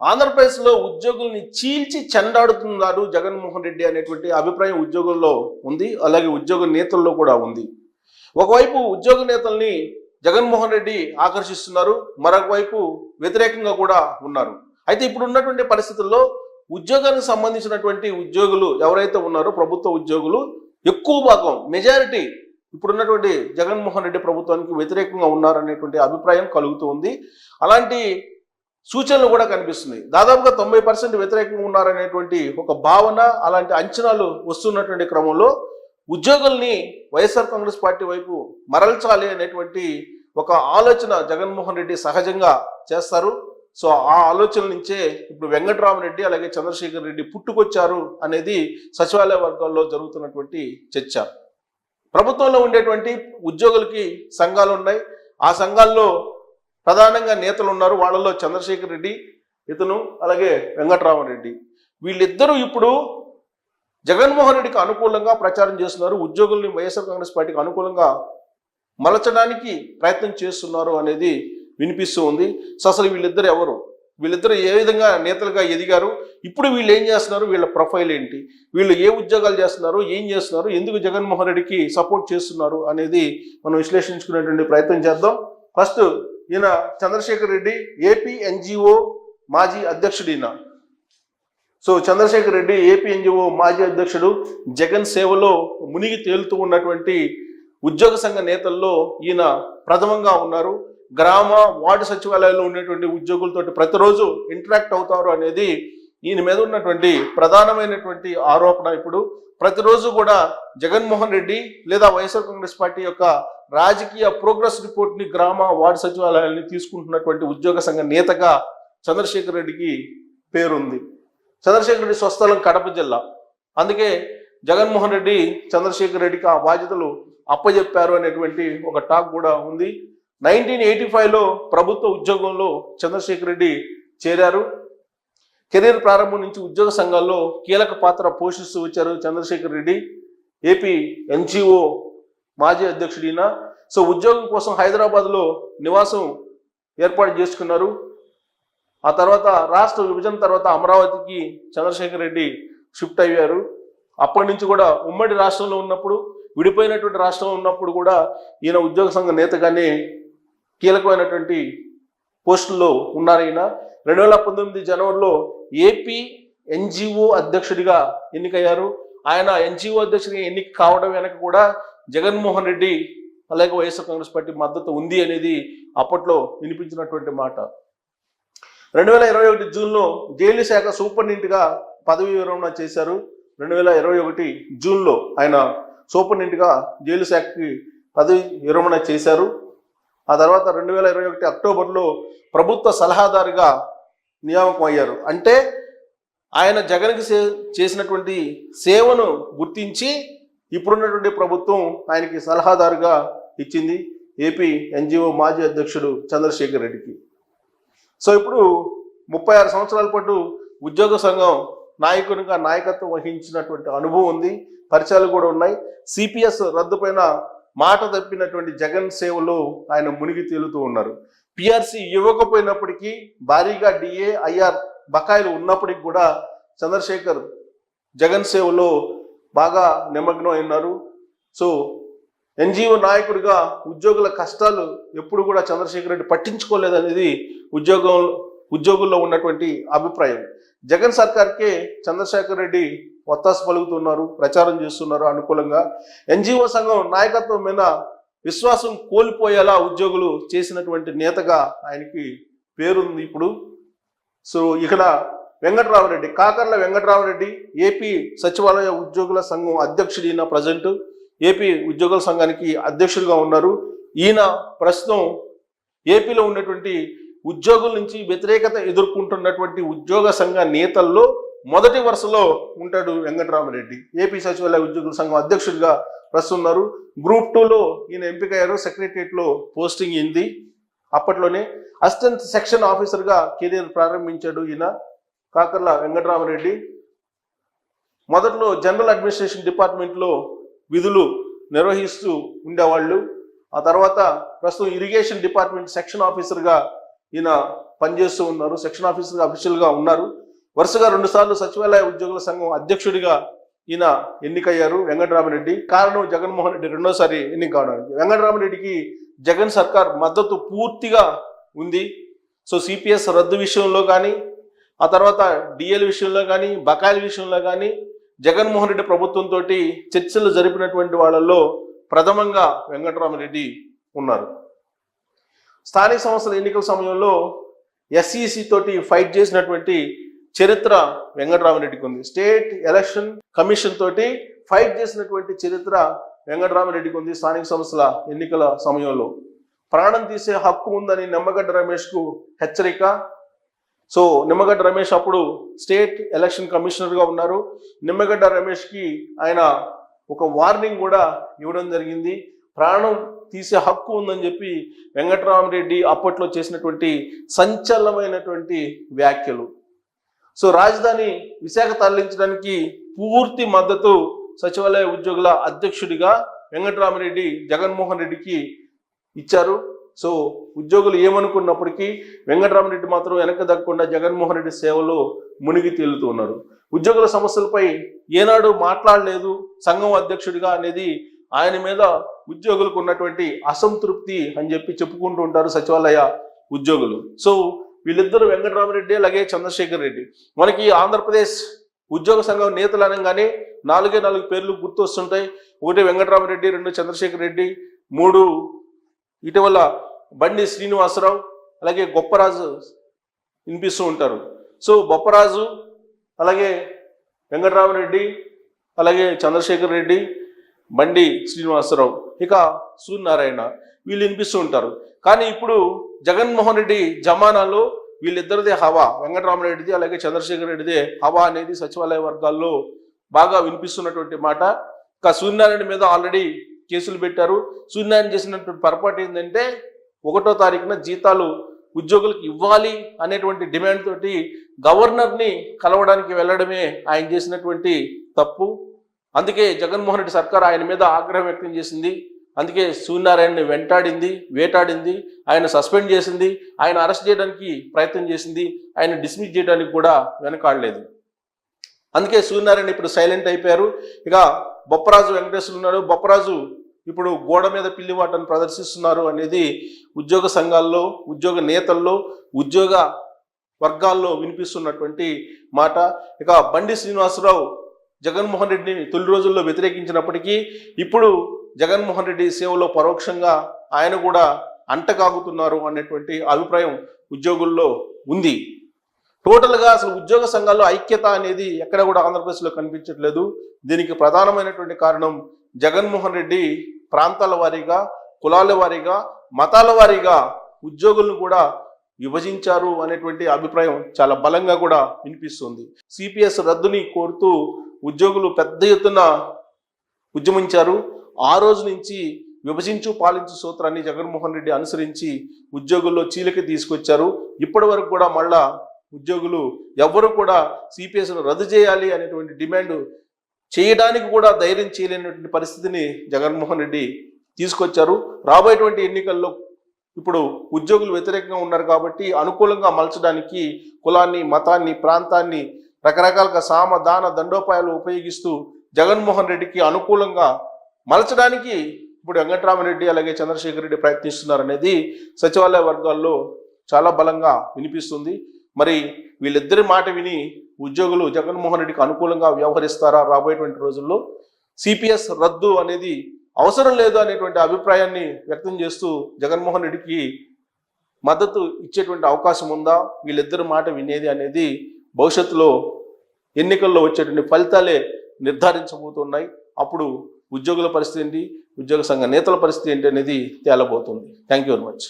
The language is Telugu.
ఆంధ్రప్రదేశ్లో ఉద్యోగుల్ని చీల్చి చెండాడుతున్నారు జగన్మోహన్ రెడ్డి అనేటువంటి అభిప్రాయం ఉద్యోగుల్లో ఉంది అలాగే ఉద్యోగ నేతల్లో కూడా ఉంది. ఒకవైపు ఉద్యోగ నేతల్ని జగన్మోహన్ రెడ్డి ఆకర్షిస్తున్నారు మరొక వైపు వ్యతిరేకంగా కూడా ఉన్నారు. అయితే ఇప్పుడు ఉన్నటువంటి పరిస్థితుల్లో ఉద్యోగానికి సంబంధించినటువంటి ఉద్యోగులు ఎవరైతే ఉన్నారో ప్రభుత్వ ఉద్యోగులు ఎక్కువ భాగం మెజారిటీ ఇప్పుడున్నటువంటి జగన్మోహన్ రెడ్డి ప్రభుత్వానికి వ్యతిరేకంగా ఉన్నారనేటువంటి అభిప్రాయం కలుగుతూ ఉంది. అలాంటి సూచనలు కూడా కనిపిస్తున్నాయి. దాదాపుగా తొంభై పర్సెంట్ వ్యతిరేకంగా ఉన్నారనేటువంటి ఒక భావన అలాంటి అంచనాలు వస్తున్నటువంటి క్రమంలో ఉద్యోగుల్ని వైఎస్ఆర్ కాంగ్రెస్ పార్టీ వైపు మరల్చాలి అనేటువంటి ఒక ఆలోచన జగన్మోహన్ రెడ్డి సహజంగా చేస్తారు. సో ఆ ఆలోచన నుంచే ఇప్పుడు వెంకటరామరెడ్డి అలాగే చంద్రశేఖర్ రెడ్డి పుట్టుకొచ్చారు అనేది సచివాలయ వర్గాల్లో జరుగుతున్నటువంటి చర్చ. ప్రభుత్వంలో ఉండేటువంటి ఉద్యోగులకి సంఘాలు ఉన్నాయి ఆ సంఘాల్లో ప్రధానంగా నేతలు ఉన్నారు. వాళ్ళలో చంద్రశేఖర్ రెడ్డి ఇతను అలాగే వెంకటరామరెడ్డి. వీళ్ళిద్దరూ ఇప్పుడు జగన్మోహన్ రెడ్డికి అనుకూలంగా ప్రచారం చేస్తున్నారు. ఉద్యోగుల్ని వైఎస్ఆర్ కాంగ్రెస్ పార్టీకి అనుకూలంగా మలచడానికి ప్రయత్నం చేస్తున్నారు అనేది వినిపిస్తూ ఉంది. సో అసలు వీళ్ళిద్దరు ఎవరు? వీళ్ళిద్దరు ఏ విధంగా నేతలుగా ఎదిగారు? ఇప్పుడు వీళ్ళు ఏం చేస్తున్నారు? వీళ్ళ ప్రొఫైల్ ఏంటి? వీళ్ళు ఏ ఉద్యోగాలు చేస్తున్నారు? ఏం చేస్తున్నారు? ఎందుకు జగన్మోహన్ రెడ్డికి సపోర్ట్ చేస్తున్నారు అనేది మనం విశ్లేషించుకునేటువంటి ప్రయత్నం చేద్దాం. ఫస్ట్ ఈయన చంద్రశేఖర్ రెడ్డి ఏపీ ఎన్జిఓ మాజీ అధ్యక్షుడు ఈయన so Chandrasekhar Reddy AP NGO మాజీ అధ్యక్షుడు. జగన్ సేవలో మునిగి తేలుతూ ఉన్నటువంటి ఉద్యోగ సంఘ నేతల్లో ఈయన ప్రథమంగా ఉన్నారు. గ్రామ వార్డు సచివాలయాల్లో ఉండేటువంటి ఉద్యోగులతో ప్రతిరోజు ఇంటరాక్ట్ అవుతారు అనేది ఈయన మీద ఉన్నటువంటి ప్రధానమైనటువంటి ఆరోపణ ఇప్పుడు ప్రతిరోజు కూడా జగన్మోహన్ రెడ్డి లేదా వైఎస్ఆర్ కాంగ్రెస్ పార్టీ యొక్క రాజకీయ ప్రోగ్రెస్ రిపోర్ట్ని గ్రామ వార్డు సచివాలయాన్ని తీసుకుంటున్నటువంటి ఉద్యోగ సంఘ నేతగా చంద్రశేఖర్ రెడ్డికి పేరుంది. చంద్రశేఖర్ రెడ్డి స్వస్థలం కడప జిల్లా. అందుకే జగన్మోహన్ రెడ్డి చంద్రశేఖర్ రెడ్డికి ఆ బాధ్యతలు అప్పజెప్పారు అనేటువంటి ఒక టాక్ కూడా ఉంది. నైన్టీన్ ఎయిటీ ఫైవ్లో ప్రభుత్వ ఉద్యోగంలో చంద్రశేఖర్ రెడ్డి చేరారు. కెరీర్ ప్రారంభం నుంచి ఉద్యోగ సంఘాల్లో కీలక పాత్ర పోషిస్తూ వచ్చారు చంద్రశేఖర్ రెడ్డి ఏపీ ఎన్జిఓ మాజీ అధ్యక్షుడిన సో ఉద్యోగం కోసం హైదరాబాద్లో నివాసం ఏర్పాటు చేసుకున్నారు. ఆ తర్వాత రాష్ట్ర విభజన తర్వాత అమరావతికి చంద్రశేఖర్ రెడ్డి షిఫ్ట్ అయ్యారు. అప్పటి నుంచి కూడా ఉమ్మడి రాష్ట్రంలో ఉన్నప్పుడు విడిపోయినటువంటి రాష్ట్రంలో ఉన్నప్పుడు కూడా ఈయన ఉద్యోగ సంఘ నేతగానే కీలకమైనటువంటి పోస్టుల్లో ఉన్నారు ఈయన. రెండు వేల పంతొమ్మిది జనవరిలో ఏపీ ఎన్జిఓ అధ్యక్షుడిగా ఎన్నికయ్యారు. ఆయన ఎన్జిఓ అధ్యక్షుడిగా ఎన్నిక కావడం వెనక కూడా జగన్మోహన్ రెడ్డి అలాగే వైఎస్ఆర్ కాంగ్రెస్ పార్టీ మద్దతు ఉంది అనేది అప్పట్లో వినిపించినటువంటి మాట. రెండు వేల ఇరవై ఒకటి జూన్లో జైలు శాఖ సూపరింటెండెంట్గా పదవి విరమణ చేశారు. రెండు వేల ఇరవై ఒకటి జూన్లో ఆయన సూపరింటెండెంట్గా జైలు శాఖకి పదవి విరమణ చేశారు. ఆ తర్వాత రెండు వేల ఇరవై ఒకటి అక్టోబర్లో ప్రభుత్వ సలహాదారుగా నియామకం అయ్యారు అంటే ఆయన జగన్కి సే చేసినటువంటి సేవను గుర్తించి ఇప్పుడున్నటువంటి ప్రభుత్వం ఆయనకి సలహాదారుగా ఇచ్చింది ఏపీ ఎన్జిఓ మాజీ అధ్యక్షుడు చంద్రశేఖర్ రెడ్డికి. సో ఇప్పుడు ముప్పై ఆరు సంవత్సరాల పాటు ఉద్యోగ సంఘం నాయకునిగా నాయకత్వం వహించినటువంటి అనుభవం ఉంది. పరిచయాలు కూడా ఉన్నాయి. సిపిఎస్ రద్దు పైన మాట తప్పినటువంటి జగన్ సేవలో ఆయన మునిగి తేలుతూ ఉన్నారు. పిఆర్సీ ఇవ్వకపోయినప్పటికీ భారీగా డిఏ ఐఆర్ బకాయిలు ఉన్నప్పటికీ కూడా చంద్రశేఖర్ జగన్ సేవలో బాగా నిమగ్నం అయినారు. సో ఎన్జిఓ నాయకుడిగా ఉద్యోగుల కష్టాలు ఎప్పుడు కూడా చంద్రశేఖర్ రెడ్డి పట్టించుకోలేదనేది ఉద్యోగం ఉద్యోగుల్లో ఉన్నటువంటి అభిప్రాయం. జగన్ సర్కార్కే చంద్రశేఖర్ రెడ్డి ఒత్తాసు పలుకుతున్నారు ప్రచారం చేస్తున్నారు అనుకూలంగా ఎన్జిఓ సంఘం నాయకత్వం మీద విశ్వాసం కోల్పోయేలా ఉద్యోగులు చేసినటువంటి నేతగా ఆయనకి పేరుంది ఇప్పుడు. సో ఇక్కడ వెంకట్రామరెడ్డి కాకర్ల వెంకట్రామరెడ్డి ఏపీ సచివాలయ ఉద్యోగుల సంఘం అధ్యక్షుడు ఈయన ప్రజెంట్ ఏపీ ఉద్యోగుల సంఘానికి అధ్యక్షుడిగా ఉన్నారు. ఈయన ప్రస్తుతం ఏపీలో ఉన్నటువంటి ఉద్యోగుల నుంచి వ్యతిరేకత ఎదుర్కొంటున్నటువంటి ఉద్యోగ సంఘ నేతల్లో మొదటి వరుసలో ఉంటాడు వెంకటరామరెడ్డి. ఏపీ సచివాలయ ఉద్యోగుల సంఘం అధ్యక్షుడిగా ప్రస్తుతం ఉన్నారు గ్రూప్ టూలో ఈయన ఎంపికయ్యారు. సెక్రటరియట్లో పోస్టింగ్ అయింది అప్పట్లోనే అసిస్టెంట్ సెక్షన్ ఆఫీసర్గా కెరీర్ ప్రారంభించాడు ఈయన. కాకర్ల వెంకటరామరెడ్డి. మొదట్లో జనరల్ అడ్మినిస్ట్రేషన్ డిపార్ట్మెంట్లో విధులు నిర్వహిస్తూ ఉండేవాళ్ళు. ఆ తర్వాత ప్రస్తుతం ఇరిగేషన్ డిపార్ట్మెంట్ సెక్షన్ ఆఫీసర్గా ఈయన పనిచేస్తూ ఉన్నారు. సెక్షన్ ఆఫీసర్గా అఫీషియల్గా ఉన్నారు. వరుసగా రెండుసార్లు సచివాలయ ఉద్యోగుల సంఘం అధ్యక్షుడిగా ఈయన ఎన్నికయ్యారు వెంకటరామరెడ్డి కారణం జగన్మోహన్ రెడ్డి రెండోసారి ఎన్నిక కావడానికి వెంకటరామరెడ్డికి జగన్ సర్కార్ మద్దతు పూర్తిగా ఉంది. సో సిపిఎస్ రద్దు విషయంలో కానీ ఆ తర్వాత డిఎల్ విషయంలో కానీ బకాయిల విషయంలో కానీ జగన్మోహన్ రెడ్డి ప్రభుత్వంతో చర్చలు జరిపినటువంటి వాళ్ళల్లో ప్రథమంగా వెంకటరామరెడ్డి ఉన్నారు. స్థానిక సంస్థల ఎన్నికల సమయంలో ఎస్ఈసి తోటి ఫైట్ చేసినటువంటి చరిత్ర వెంకటరామరెడ్డికి ఉంది. స్టేట్ ఎలక్షన్ కమిషన్ తోటి ఫైట్ చేసినటువంటి చరిత్ర వెంకటరామరెడ్డికి ఉంది స్థానిక సంస్థల ఎన్నికల సమయంలో. ప్రాణం తీసే హక్కు ఉందని నిమ్మగడ్డ రమేష్కు హెచ్చరిక. సో నిమ్మగడ్డ రమేష్ అప్పుడు స్టేట్ ఎలక్షన్ కమిషనర్గా ఉన్నారు. నిమ్మగడ్డ రమేష్కి ఆయన ఒక వార్నింగ్ కూడా ఇవ్వడం జరిగింది. ప్రాణం తీసే హక్కు ఉందని చెప్పి వెంకటరామరెడ్డి అప్పట్లో చేసినటువంటి సంచలనమైనటువంటి వ్యాఖ్యలు. సో రాజధాని విశాఖ తరలించడానికి పూర్తి మద్దతు సచివాలయ ఉద్యోగుల అధ్యక్షుడిగా వెంకటరామరెడ్డి జగన్మోహన్ రెడ్డికి ఇచ్చారు. సో ఉద్యోగులు ఏమనుకున్నప్పటికీ వెంకటరామరెడ్డి మాత్రం వెనక దక్కకుండా జగన్మోహన్ రెడ్డి సేవలో మునిగి తేలుతూ ఉన్నారు. ఉద్యోగుల సమస్యలపై ఏనాడు మాట్లాడలేదు సంఘం అధ్యక్షుడిగా అనేది ఆయన మీద ఉద్యోగులకు ఉన్నటువంటి అసంతృప్తి అని చెప్పి చెప్పుకుంటూ ఉంటారు సచివాలయ ఉద్యోగులు. సో వీళ్ళిద్దరు వెంకటరామరెడ్డి అలాగే చంద్రశేఖర్ రెడ్డి. మనకి ఆంధ్రప్రదేశ్ ఉద్యోగ సంఘం నేతలు అనగానే నాలుగే నాలుగు పేర్లు గుర్తు వస్తుంటాయి ఒకటి వెంకటరామరెడ్డి రెండు చంద్రశేఖర్ రెడ్డి మూడు ఇటీవల బండి శ్రీనివాసరావు అలాగే గొప్పరాజు వినిపిస్తూ ఉంటారు. సో బొప్పరాజు అలాగే వెంకటరామరెడ్డి అలాగే చంద్రశేఖర్ రెడ్డి బండి శ్రీనివాసరావు. ఇక సూర్యనారాయణ వీళ్ళు వినిపిస్తూ ఉంటారు. కానీ ఇప్పుడు జగన్మోహన్ రెడ్డి జమానాలో వీళ్ళిద్దరిదే హవా. వెంకటరామరెడ్డిది అలాగే చంద్రశేఖర్ రెడ్డిదే హవా అనేది సచివాలయ వర్గాల్లో బాగా వినిపిస్తున్నటువంటి మాట. ఇక సూర్యనారాయణ మీద ఆల్రెడీ కేసులు పెట్టారు. సూర్యనారాయణ చేసినటువంటి పొరపాటు ఏంటంటే ఒకటో తారీఖున జీతాలు ఉద్యోగులకు ఇవ్వాలి అనేటువంటి డిమాండ్ తోటి గవర్నర్ని కలవడానికి వెళ్ళడమే ఆయన చేసినటువంటి తప్పు. అందుకే జగన్మోహన్ రెడ్డి సర్కార్ ఆయన మీద ఆగ్రహం వ్యక్తం చేసింది. అందుకే సూర్యనారాయణని వెంటాడింది వేటాడింది ఆయన సస్పెండ్ చేసింది ఆయన అరెస్ట్ చేయడానికి ప్రయత్నం చేసింది ఆయన డిస్మిస్ చేయడానికి కూడా వెనకాడలేదు. అందుకే సూర్యనారాయణ ఇప్పుడు సైలెంట్ అయిపోయారు. ఇక బొప్పరాజు వెంకటేశ్వరు ఉన్నారు. బొప్పరాజు ఇప్పుడు గోడ మీద పిల్లివాటను ప్రదర్శిస్తున్నారు అనేది ఉద్యోగ సంఘాల్లో ఉద్యోగ నేతల్లో ఉద్యోగ వర్గాల్లో వినిపిస్తున్నటువంటి మాట. ఇక బండి శ్రీనివాసరావు జగన్మోహన్ రెడ్డిని తొలి రోజుల్లో వ్యతిరేకించినప్పటికీ ఇప్పుడు జగన్మోహన్ రెడ్డి సేవలో పరోక్షంగా ఆయన కూడా అంటకాగుతున్నారు అనేటువంటి అభిప్రాయం ఉద్యోగుల్లో ఉంది. టోటల్గా అసలు ఉద్యోగ సంఘాల్లో ఐక్యత అనేది ఎక్కడ కూడా ఆంధ్రప్రదేశ్లో కనిపించట్లేదు. దీనికి ప్రధానమైనటువంటి కారణం జగన్మోహన్ రెడ్డి ప్రాంతాల వారీగా కులాల వారీగా మతాల వారీగా ఉద్యోగులను కూడా విభజించారు అనేటువంటి అభిప్రాయం చాలా బలంగా కూడా వినిపిస్తుంది. సిపిఎస్ రద్దుని కోరుతూ ఉద్యోగులు పెద్ద ఎత్తున ఉద్యమించారు. ఆ రోజు నుంచి విభజించు పాలించు సూత్రాన్ని జగన్మోహన్ రెడ్డి అనుసరించి ఉద్యోగుల్లో చీలిక తీసుకొచ్చారు. ఇప్పటి వరకు కూడా మళ్ళా ఉద్యోగులు ఎవరు కూడా సిపిఎస్ను రద్దు చేయాలి అనేటువంటి డిమాండ్ చేయడానికి కూడా ధైర్యం చేయలేనటువంటి పరిస్థితిని జగన్మోహన్ రెడ్డి తీసుకొచ్చారు. రాబోయేటువంటి ఎన్నికల్లో ఇప్పుడు ఉద్యోగులు వ్యతిరేకంగా ఉన్నారు కాబట్టి అనుకూలంగా మలచడానికి కులాన్ని మతాన్ని ప్రాంతాన్ని రకరకాలుగా సామ దాన దండోపాయాలు ఉపయోగిస్తూ జగన్మోహన్ రెడ్డికి అనుకూలంగా మలచడానికి ఇప్పుడు వెంకటరామరెడ్డి అలాగే చంద్రశేఖర్ రెడ్డి ప్రయత్నిస్తున్నారనేది సచివాలయ వర్గాల్లో చాలా బలంగా వినిపిస్తుంది. మరి వీళ్ళిద్దరి మాట విని ఉద్యోగులు జగన్మోహన్ రెడ్డికి అనుకూలంగా వ్యవహరిస్తారా రాబోయేటువంటి రోజుల్లో? సిపిఎస్ రద్దు అనేది అవసరం లేదు అనేటువంటి అభిప్రాయాన్ని వ్యక్తం చేస్తూ జగన్మోహన్ రెడ్డికి మద్దతు ఇచ్చేటువంటి అవకాశం ఉందా? వీళ్ళిద్దరి మాట వినేది అనేది భవిష్యత్తులో ఎన్నికల్లో వచ్చేటువంటి ఫలితాలే నిర్ధారించబోతున్నాయి. అప్పుడు ఉద్యోగుల పరిస్థితి ఏంటి? ఉద్యోగ సంఘ నేతల పరిస్థితి ఏంటి అనేది తేలబోతుంది. Thank you very much